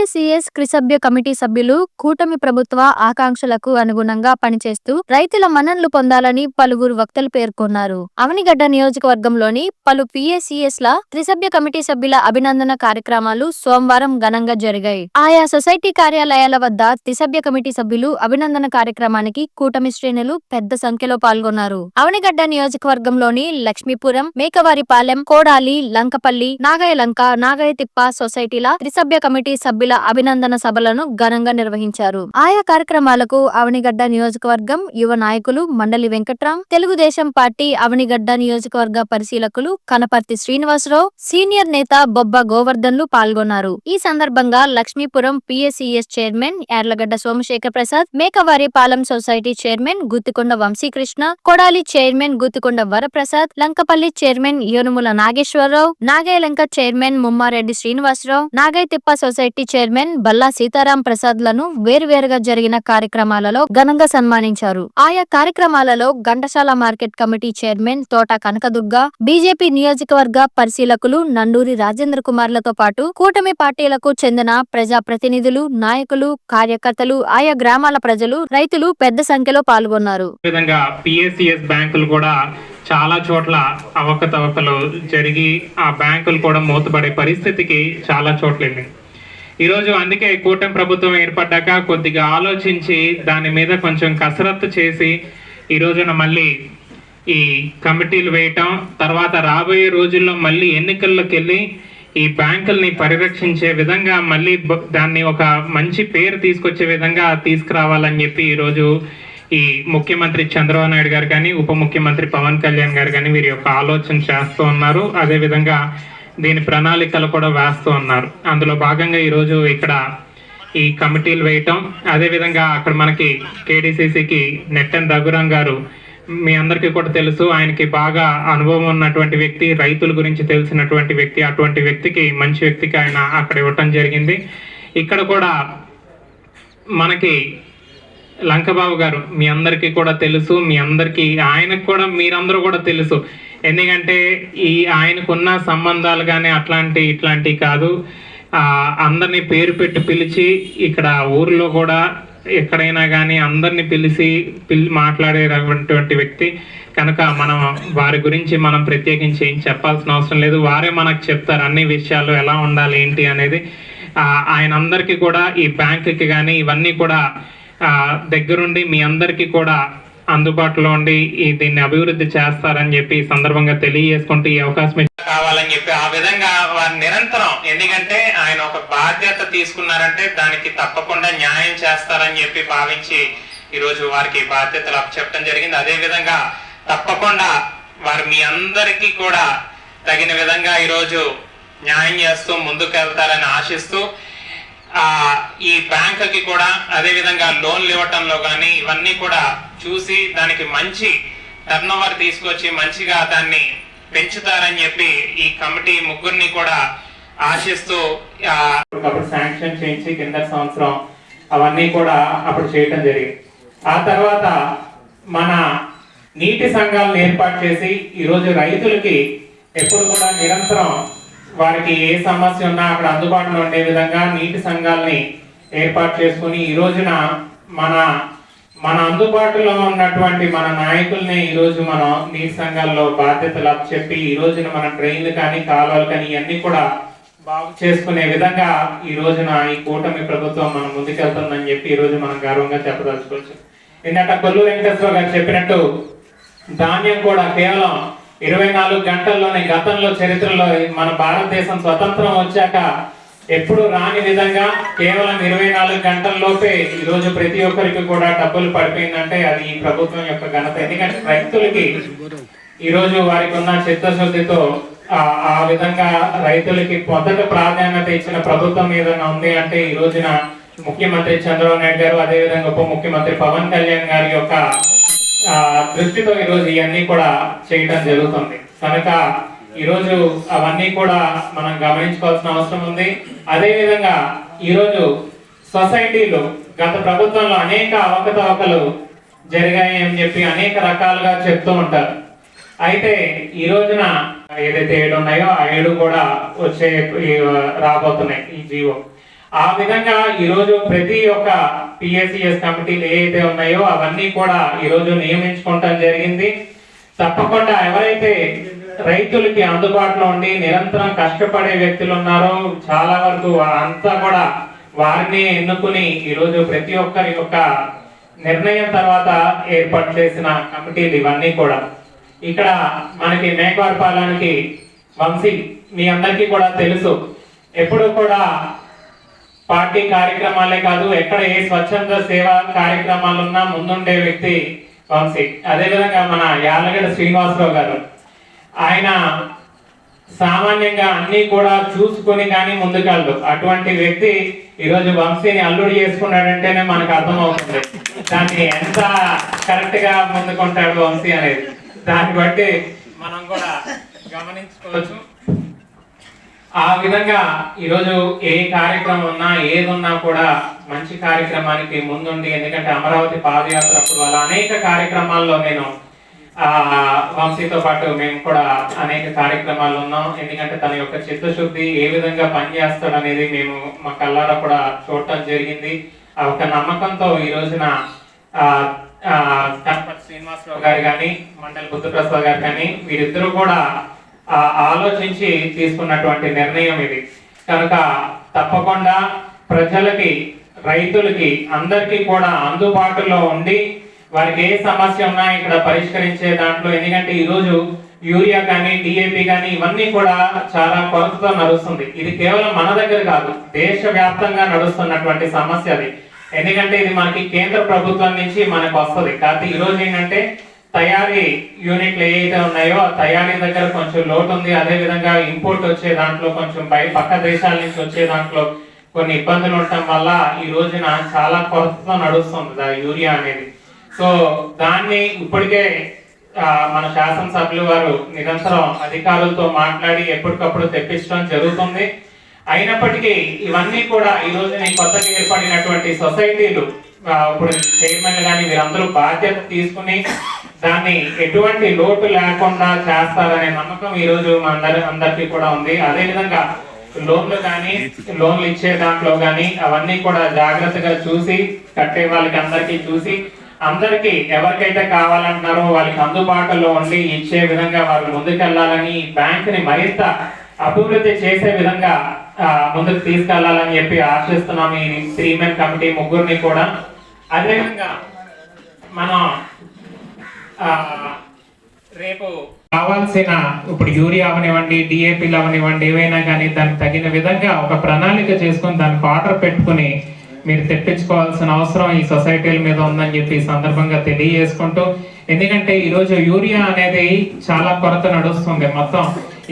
PSCS క్రిసభ్య committee సభ్యులు కూటమి ప్రభుత్వ ఆకాంక్షలకు అనుగుణంగా పనిచేస్తూ రైతుల మన్ననలు పొందాలని పలువురు వక్తలు పేర్కొన్నారు. అవనిగడ్డ నియోజకవర్గంలోని పలు పిఎస్ఈఎస్ ల త్రిసభ్య కమిటీ సభ్యుల అభినందన కార్యక్రమాలు సోమవారం ఘనంగా జరిగాయి. ఆయా సొసైటీ కార్యాలయాల వద్ద త్రిసభ్య కమిటీ సభ్యులు అభినందన కార్యక్రమానికి కూటమి శ్రేణులు పెద్ద సంఖ్యలో పాల్గొన్నారు. అవనిగడ్డ నియోజకవర్గంలోని లక్ష్మీపురం మేకవారిపాలెం కోడాలి లంకపల్లి నాగయలంక నాగయతిప్ప సొసైటీల త్రిసభ్య కమిటీ సభ్యుల అభినందన సభలను ఘనంగా నిర్వహించారు. ఆయా కార్యక్రమాలకు అవనిగడ్డ నియోజకవర్గం యువ నాయకులు మండలి వెంకట్రాం తెలుగుదేశం పార్టీ అవనిగడ్డ నియోజకవర్గ పరిశీలకులు కనపర్తి శ్రీనివాసరావు సీనియర్ నేత బొబ్బ గోవర్ధన్లు పాల్గొన్నారు. ఈ సందర్భంగా Lakshmipuram PSCS chairman Yarlagadda Somasekhar Prasad Mekavari Palem society chairman Guthikonda Vamsikrishna Kodali chairman Guthikonda Varaprasad Lankapalli chairman Yonumula Nageswararao Nagayyalanka chairman Mummareddy Srinivasarao Nagaitippa society chairman chairman Balla Seetharam ప్రసాద్లను వేరువేరుగా జరిగిన కార్యక్రమాలలో ఘనంగా సన్మానించారు. ఆయా కార్యక్రమాలలో ఘంటసాల మార్కెట్ కమిటీ చైర్మన్ తోట Kanakadurga BJP నియోజకవర్గ పరిశీలకులు నండూరి రాజేంద్ర కుమార్లతో పాటు కూటమి పార్టీలకు చెందిన ప్రజా ప్రతినిధులు నాయకులు కార్యకర్తలు ఆయా గ్రామాల ప్రజలు రైతులు పెద్ద సంఖ్యలో పాల్గొన్నారు. బ్యాంకులు కూడా చాలా చోట్ల అవకతవకలు జరిగి ఆ బ్యాంకులు కూడా మూతపడే పరిస్థితికి చాలా చోట్ల వెళ్ళింది. ఈరోజు అందుకే కూటమి ప్రభుత్వం ఏర్పడ్డాక కొద్దిగా ఆలోచించి దాని మీద కొంచెం కసరత్తు చేసి ఈ రోజున మళ్ళీ ఈ కమిటీలు వేయటం తర్వాత రాబోయే రోజుల్లో మళ్ళీ ఎన్నికల్లోకి వెళ్ళి ఈ బ్యాంకుల్ని పరిరక్షించే విధంగా మళ్ళీ దాన్ని ఒక మంచి పేరు తీసుకొచ్చే విధంగా తీసుకురావాలని చెప్పి ఈరోజు ఈ ముఖ్యమంత్రి చంద్రబాబు నాయుడు గారు కానీ ఉప ముఖ్యమంత్రి పవన్ కళ్యాణ్ గారు కానీ వీరి యొక్క ఆలోచన చేస్తూ ఉన్నారు. అదే విధంగా దీని ప్రణాళికలు కూడా వేస్తూ ఉన్నారు. అందులో భాగంగా ఈరోజు ఇక్కడ ఈ కమిటీలు వేయటం అదేవిధంగా అక్కడ మనకి కేడీసీసీకి నెట్టన్ రఘురాం గారు మీ అందరికీ కూడా తెలుసు ఆయనకి బాగా అనుభవం ఉన్నటువంటి వ్యక్తి రైతుల గురించి తెలిసినటువంటి వ్యక్తి అటువంటి వ్యక్తికి మంచి వ్యక్తికి ఆయన అక్కడ ఇవ్వటం జరిగింది. ఇక్కడ కూడా మనకి లంకబాబు గారు మీ అందరికీ కూడా తెలుసు మీ అందరికీ ఆయనకు కూడా మీరందరూ కూడా తెలుసు. ఎందుకంటే ఈ ఆయనకున్న సంబంధాలు కానీ అట్లాంటి ఇట్లాంటివి కాదు. అందరినీ పేరు పెట్టి పిలిచి ఇక్కడ ఊర్లో కూడా ఎక్కడైనా కానీ అందరినీ పిలిచి పిలి మాట్లాడేటటువంటి వ్యక్తి కనుక మనం వారి గురించి మనం ప్రత్యేకించి ఏం చెప్పాల్సిన అవసరం లేదు. వారే మనకు చెప్తారు అన్ని విషయాలు ఎలా ఉండాలి ఏంటి అనేది. ఆయన అందరికీ కూడా ఈ బ్యాంకుకి కానీ ఇవన్నీ కూడా దగ్గరుండి మీ అందరికీ కూడా అందుబాటులో ఉండి ఈ దీన్ని అభివృద్ధి చేస్తారని చెప్పి సందర్భంగా తెలియజేసుకుంటూ ఈ అవకాశం కావాలని చెప్పి ఆ విధంగా వారు నిరంతరం ఎందుకంటే ఆయన ఒక బాధ్యత తీసుకున్నారంటే దానికి తప్పకుండా న్యాయం చేస్తారని చెప్పి భావించి ఈరోజు వారికి బాధ్యతలు అప్పచెప్పడం జరిగింది. అదే విధంగా తప్పకుండా వారు మీ అందరికీ కూడా తగిన విధంగా ఈరోజు న్యాయం చేస్తూ ముందుకు వెళ్తారని ఆశిస్తూ ఈ బ్యాంకుకి కూడా అదే విధంగా లోన్లు ఇవ్వటంలో కానీ ఇవన్నీ కూడా చూసి దానికి మంచి టర్న్ ఓవర్ తీసుకొచ్చి మంచిగా దాన్ని పెంచుతారని చెప్పి ఈ కమిటీ ముగ్గురిని కూడా ఆశిస్తూ అప్పుడు శాంక్షన్ చేయించి కింద సంవత్సరం అవన్నీ కూడా అప్పుడు చేయటం జరిగింది. ఆ తర్వాత మన నీటి సంఘాలను ఏర్పాటు చేసి ఈరోజు రైతులకి ఎప్పుడు కూడా నిరంతరం వారికి ఏ సమస్య ఉన్నా అక్కడ అందుబాటులో ఉండే విధంగా నీటి సంఘాలని ఏర్పాటు చేసుకుని ఈ రోజున మన మన అందుబాటులో ఉన్నటువంటి మన నాయకుల్ని ఈరోజు మనం నీటి సంఘాల్లో బాధ్యతలు చెప్పి ఈ రోజున మన ట్రైన్లు కానీ కాలువలు కానీ ఇవన్నీ కూడా బాగు చేసుకునే విధంగా ఈ రోజున ఈ కూటమి ప్రభుత్వం మనం ముందుకెళ్తుందని చెప్పి ఈ రోజు మనం గర్వంగా చెప్పదలుచుకోవచ్చు. నిన్నట కొల్లు వెంకటేశ్వర గారు చెప్పినట్టు ధాన్యం కూడా కేవలం ఇరవై నాలుగు గంటల్లోనే గతంలో చరిత్రలో మన భారతదేశం స్వతంత్రం వచ్చాక ఎప్పుడు రాని విధంగా కేవలం ఇరవై నాలుగు గంటల్లోపే ఈ రోజు ప్రతి ఒక్కరికి కూడా డబ్బులు పడిపోయిందంటే అది ఈ ప్రభుత్వం యొక్క ఘనత. ఎందుకంటే రైతులకి ఈ రోజు వారికి ఉన్న చిత్తశుద్ధితో ఆ విధంగా రైతులకి మొదట ప్రాధాన్యత ఇచ్చిన ప్రభుత్వం ఏదైనా ఉంది అంటే ఈ రోజున ముఖ్యమంత్రి చంద్రబాబు నాయుడు గారు అదే విధంగా ఉప ముఖ్యమంత్రి పవన్ కళ్యాణ్ గారి యొక్క దృష్టితో ఈరోజు ఇవన్నీ కూడా చేయటం జరుగుతుంది. కనుక ఈరోజు అవన్నీ కూడా మనం గమనించుకోవాల్సిన అవసరం ఉంది. అదేవిధంగా ఈరోజు సొసైటీలో సొసైటీలు గత ప్రభుత్వంలో అనేక అవకతవకలు జరిగాయి అని చెప్పి అనేక రకాలుగా చెప్తూ ఉంటారు. అయితే ఈ రోజున ఏదైతే ఏడు ఉన్నాయో ఆ ఏడు కూడా వచ్చే రాబోతున్నాయి ఈ జీవో. ఆ విధంగా ఈరోజు ప్రతి ఒక్క పిఎస్సిఎస్ కమిటీలు ఏవైతే ఉన్నాయో అవన్నీ కూడా ఈరోజు నియమించుకోవటం జరిగింది. తప్పకుండా ఎవరైతే రైతులకి అందుబాటులో ఉండి నిరంతరం కష్టపడే వ్యక్తులు ఉన్నారో చాలా వరకు అంతా కూడా వారిని ఎన్నుకుని ఈరోజు ప్రతి ఒక్కరి యొక్క నిర్ణయం తర్వాత ఏర్పాటు చేసిన కమిటీలు ఇవన్నీ కూడా. ఇక్కడ మనకి మేకవారిపాలెంకి వంశీ మీ అందరికీ కూడా తెలుసు. ఎప్పుడు కూడా పార్టీ కార్యక్రమాలే కాదు ఎక్కడ ఏ స్వచ్ఛంద సేవా కార్యక్రమాలు ఉన్నా ముందుండే వ్యక్తి వంశీ. అదేవిధంగా మన యాలగడ శ్రీనివాసరావు గారు. ఆయన సామాన్యంగా అన్ని కూడా చూసుకొని కానీ ముందుకెళ్ళు. అటువంటి వ్యక్తి ఈరోజు వంశీని అల్లుడు చేసుకున్నాడంటేనే మనకు అర్థమవుతుంది. దాన్ని ఎంత కరెక్ట్గా ముందుకుంటాడు వంశీ అనేది. దాన్ని బట్టి మనం కూడా గమనించుకోవచ్చు. ఆ విధంగా ఈరోజు ఏ కార్యక్రమం ఉన్నా ఏది ఉన్నా కూడా మంచి కార్యక్రమానికి ముందుండి. ఎందుకంటే అమరావతి పాదయాత్ర అప్పుడు అలా అనేక కార్యక్రమాల్లో నేను ఆ వంశీతో పాటు మేము కూడా అనేక కార్యక్రమాలు ఉన్నాం. ఎందుకంటే తన యొక్క చిత్తశుద్ధి ఏ విధంగా పనిచేస్తాడు అనేది మేము మా కళ్ళారా కూడా చూడటం జరిగింది. ఆ ఒక నమ్మకంతో ఈ రోజున కనపతి శ్రీనివాసరావు గారు కానీ మండలి బుద్ధప్రసాద్ గారు కానీ వీరిద్దరూ కూడా ఆలోచించి తీసుకున్నటువంటి నిర్ణయం ఇది. కనుక తప్పకుండా ప్రజలకి రైతులకి అందరికీ కూడా అందుబాటులో ఉండి వారికి ఏ సమస్య ఉన్నా ఇక్కడ పరిష్కరించే దాంట్లో. ఎందుకంటే ఈరోజు యూరియా కానీ డిఏపి కానీ ఇవన్నీ కూడా చాలా కొరతతో నడుస్తుంది. ఇది కేవలం మన దగ్గర కాదు దేశవ్యాప్తంగా నడుస్తున్నటువంటి సమస్య అది. ఎందుకంటే ఇది మనకి కేంద్ర ప్రభుత్వం నుంచి మనకు వస్తుంది. కాబట్టి ఈరోజు ఏంటంటే తయారీ యూనిట్లు ఏవైతే ఉన్నాయో ఆ తయారీ దగ్గర కొంచెం లోటు ఉంది. అదే విధంగా ఇంపోర్ట్ వచ్చే దాంట్లో కొంచెం బయ పక్క దేశాల నుంచి వచ్చే దాంట్లో కొన్ని ఇబ్బందులు ఉండటం వల్ల ఈ రోజున చాలా కొరతతో నడుస్తుంది ఆ యూరియా అనేది. సో దాన్ని ఇప్పటికే మన శాసనసభ్యులు వారు నిరంతరం అధికారులతో మాట్లాడి ఎప్పటికప్పుడు తెప్పించడం జరుగుతుంది. అయినప్పటికీ ఇవన్నీ కూడా ఈ రోజున కొత్తగా ఏర్పడినటువంటి సొసైటీలు ఇప్పుడు చైర్మన్ కానీ వీరందరూ బాధ్యత తీసుకుని దాన్ని ఎటువంటి లోటు లేకుండా చేస్తారనే నమ్మకం ఈ రోజు అందరి అందరికీ కూడా ఉంది. అదే విధంగా లోన్లు కానీ లోన్లు ఇచ్చే దాంట్లో కానీ అవన్నీ కూడా జాగ్రత్తగా చూసి కట్టే వాళ్ళకి అందరికీ చూసి అందరికీ ఎవరికైతే కావాలంటున్నారో వాళ్ళకి అందుబాటులో ఉండి ఇచ్చే విధంగా వారు ముందుకెళ్ళాలని బ్యాంకుని మరింత అభివృద్ధి చేసే విధంగా ముందుకు తీసుకెళ్ళాలని చెప్పి ఆశిస్తున్నాం ఈ త్రీ మెన్ కమిటీ ముగ్గురిని కూడా. అదేవిధంగా మనం రేపు కావాల్సిన ఇప్పుడు యూరియా అవనివ్వండి డిఏపీలు అవనివ్వండి ఏవైనా కానీ దానికి తగిన విధంగా ఒక ప్రణాళిక చేసుకొని దానికి ఆర్డర్ పెట్టుకుని మీరు తెప్పించుకోవాల్సిన అవసరం ఈ సొసైటీల మీద ఉందని చెప్పి ఈ సందర్భంగా తెలియజేసుకుంటూ ఎందుకంటే ఈరోజు యూరియా అనేది చాలా కొరత నడుస్తుంది మొత్తం.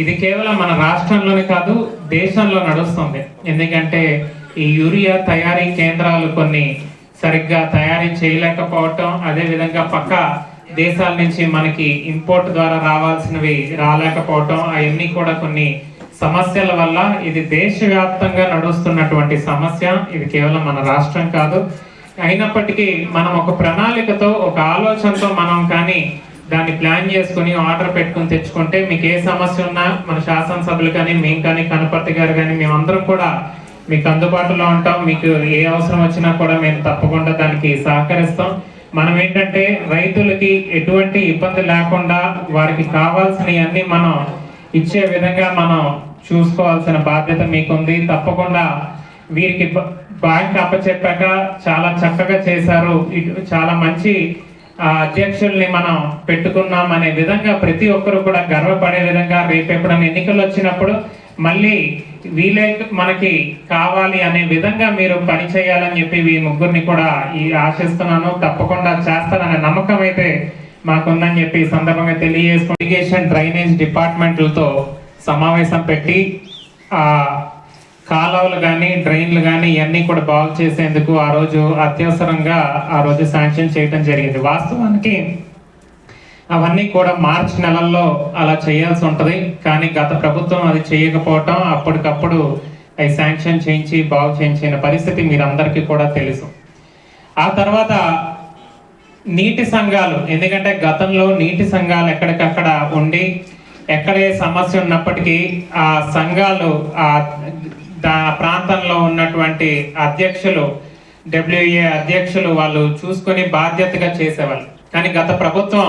ఇది కేవలం మన రాష్ట్రంలోనే కాదు దేశంలో నడుస్తుంది. ఎందుకంటే ఈ యూరియా తయారీ కేంద్రాలు కొన్ని సరిగ్గా తయారీ చేయలేకపోవటం అదే విధంగా పక్క దేశాల నుంచి మనకి ఇంపోర్ట్ ద్వారా రావాల్సినవి రాలేకపోవటం అవన్నీ కూడా కొన్ని సమస్యల వల్ల ఇది దేశవ్యాప్తంగా నడుస్తున్నటువంటి సమస్య. ఇది కేవలం మన రాష్ట్రం కాదు. అయినప్పటికీ మనం ఒక ప్రణాళికతో ఒక ఆలోచనతో మనం కానీ దాన్ని ప్లాన్ చేసుకుని ఆర్డర్ పెట్టుకుని తెచ్చుకుంటే మీకు ఏ సమస్య ఉన్నా మన శాసనసభ్యులు కానీ మేము కానీ కనపర్తి గారు కానీ మేమందరం కూడా మీకు అందుబాటులో ఉంటాం. మీకు ఏ అవసరం వచ్చినా కూడా మేము తప్పకుండా దానికి సహకరిస్తాం. మనం ఏంటంటే రైతులకి ఎటువంటి ఇబ్బంది లేకుండా వారికి కావాల్సినవన్నీ మనం ఇచ్చే విధంగా మనం చూసుకోవాల్సిన బాధ్యత మీకుంది. తప్పకుండా వీరికి బ్యాంక్ అప్పచెప్పాక చాలా చక్కగా చేశారు. చాలా మంచి అధ్యక్షుల్ని మనం పెట్టుకున్నాం అనే విధంగా ప్రతి ఒక్కరు కూడా గర్వపడే విధంగా రేపు ఎప్పుడైనా ఎన్నికలు వచ్చినప్పుడు మళ్ళీ వీలే మనకి కావాలి అనే విధంగా మీరు పని చేయాలని చెప్పి ఈ ముగ్గురిని కూడా ఈ ఆశిస్తున్నాను. తప్పకుండా చేస్తారనే నమ్మకం అయితే మాకుందని చెప్పి ఈ సందర్భంగా తెలియజేసుకుంటూ ఇరిగేషన్ డ్రైనేజ్ డిపార్ట్మెంట్లతో సమావేశం పెట్టి ఆ కాలువలు కానీ డ్రైన్లు కానీ ఇవన్నీ కూడా బాగు చేసేందుకు ఆ రోజు అత్యవసరంగా ఆ రోజు శాంక్షన్ చేయడం జరిగింది. వాస్తవానికి అవన్నీ కూడా మార్చ్ నెలల్లో అలా చేయాల్సి ఉంటుంది. కానీ గత ప్రభుత్వం అది చేయకపోవటం అప్పటికప్పుడు అవి శాంక్షన్ చేయించి బాగు చేయించిన పరిస్థితి మీరందరికీ కూడా తెలుసు. ఆ తర్వాత నీటి సంఘాలు ఎందుకంటే గతంలో నీటి సంఘాలు ఎక్కడికక్కడ ఉండి ఎక్కడ ఏ సమస్య ఉన్నప్పటికీ ఆ సంఘాలు ఆ దా ప్రాంతంలో ఉన్నటువంటి అధ్యక్షులు డబ్ల్యూఏ అధ్యక్షులు వాళ్ళు చూసుకొని బాధ్యతగా చేసేవాళ్ళు. కానీ గత ప్రభుత్వం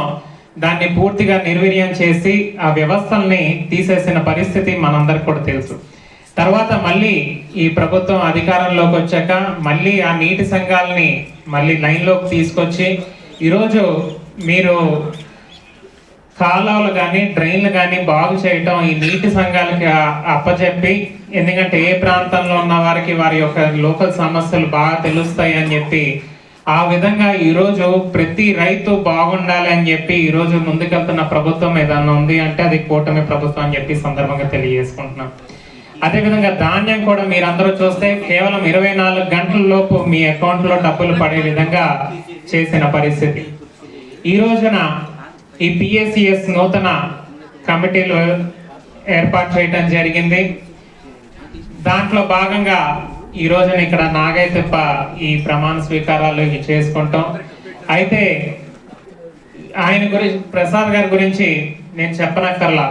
దాన్ని పూర్తిగా నిర్వీర్యం చేసి ఆ వ్యవస్థల్ని తీసేసిన పరిస్థితి మనందరికి కూడా తెలుసు. తర్వాత మళ్ళీ ఈ ప్రభుత్వం అధికారంలోకి వచ్చాక మళ్ళీ ఆ నీటి సంఘాలని మళ్ళీ లైన్లోకి తీసుకొచ్చి ఈరోజు మీరు కాలువలు కానీ డ్రైన్లు కానీ బాగు చేయటం ఈ నీటి సంఘాలకి అప్పచెప్పి ఎందుకంటే ఏ ప్రాంతంలో ఉన్న వారికి వారి యొక్క లోకల్ సమస్యలు బాగా తెలుస్తాయి అని చెప్పి ఆ విధంగా ఈరోజు ప్రతి రైతు బాగుండాలి అని చెప్పి ఈరోజు ముందుకెళ్తున్న ప్రభుత్వం ఏదన్నా ఉంది అంటే అది కూటమి ప్రభుత్వం అని చెప్పి సందర్భంగా తెలియజేసుకుంటున్నాం. అదేవిధంగా ధాన్యం కూడా మీరందరూ చూస్తే కేవలం ఇరవై నాలుగు గంటల లోపు మీ అకౌంట్లో డబ్బులు పడే విధంగా చేసిన పరిస్థితి. ఈ రోజున ఈ పిఎస్సిఎస్ నూతన కమిటీలు ఏర్పాటు చేయడం జరిగింది. దాంట్లో భాగంగా ఈ రోజున ఇక్కడ నాగైతప్ప ఈ ప్రమాణ స్వీకారాలు ఇవి చేసుకుంటాం. అయితే ఆయన గురించి ప్రసాద్ గారి గురించి నేను చెప్పనక్కర్లా.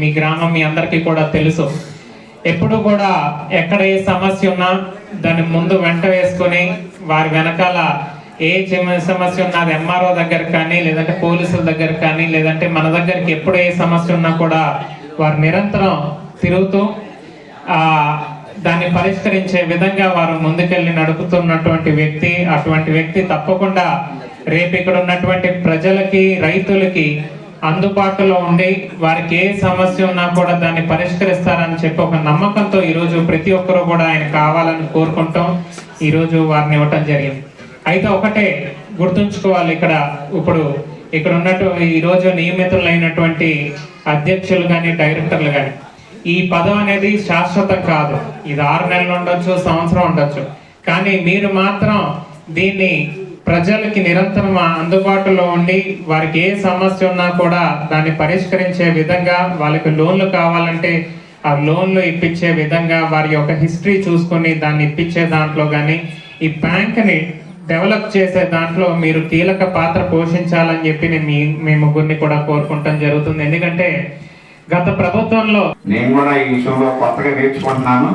మీ గ్రామం మీ అందరికీ కూడా తెలుసు. ఎప్పుడు కూడా ఎక్కడ ఏ సమస్య ఉన్నా దాన్ని ముందు వెంట వేసుకొని వారి వెనకాల ఏ సమస్య ఉన్నా అది ఎంఆర్ఓ దగ్గర కానీ లేదంటే పోలీసుల దగ్గర కానీ లేదంటే మన దగ్గరికి ఎప్పుడు ఏ సమస్య ఉన్నా కూడా వారు నిరంతరం తిరుగుతూ దాన్ని పరిష్కరించే విధంగా వారు ముందుకెళ్ళి నడుపుతున్నటువంటి వ్యక్తి అటువంటి వ్యక్తి తప్పకుండా రేపు ఇక్కడ ఉన్నటువంటి ప్రజలకి రైతులకి అందుబాటులో ఉండి వారికి ఏ సమస్య ఉన్నా కూడా దాన్ని పరిష్కరిస్తారని చెప్పి ఒక నమ్మకంతో ఈరోజు ప్రతి ఒక్కరూ కూడా ఆయన కావాలని కోరుకుంటాం. ఈరోజు వారిని ఇవ్వటం జరిగింది. అయితే ఒకటే గుర్తుంచుకోవాలి ఇక్కడ. ఇప్పుడు ఇక్కడ ఉన్నట్టు ఈరోజు నియమితులైనటువంటి అధ్యక్షులు కానీ డైరెక్టర్లు కానీ ఈ పదం అనేది శాశ్వతం కాదు. ఇది ఆరు నెలలు ఉండొచ్చు సంవత్సరం ఉండొచ్చు. కానీ మీరు మాత్రం దీన్ని ప్రజలకి నిరంతరం అందుబాటులో ఉండి వారికి ఏ సమస్య ఉన్నా కూడా దాన్ని పరిష్కరించే విధంగా వాళ్ళకి లోన్లు కావాలంటే ఆ లోన్లు ఇప్పించే విధంగా వారి యొక్క హిస్టరీ చూసుకొని దాన్ని ఇప్పించే దాంట్లో కానీ ఈ బ్యాంక్ని డెవలప్ చేసే దాంట్లో మీరు కీలక పాత్ర పోషించాలని చెప్పి నేను మీ మీ ముగ్గురిని కూడా కోరుకుంటాం జరుగుతుంది. ఎందుకంటే గత ప్రభుత్వంలో నేను కూడా ఈ విషయంలో కొత్తగా నేర్చుకుంటున్నాను.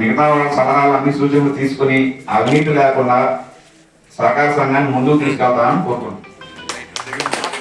మిగతా వాళ్ళ సలహాలు అన్ని సూచనలు తీసుకుని అవినీతి లేకుండా సహకార సంఘాన్ని ముందుకు తీసుకెళ్తానని కోరుకుంటున్నాను.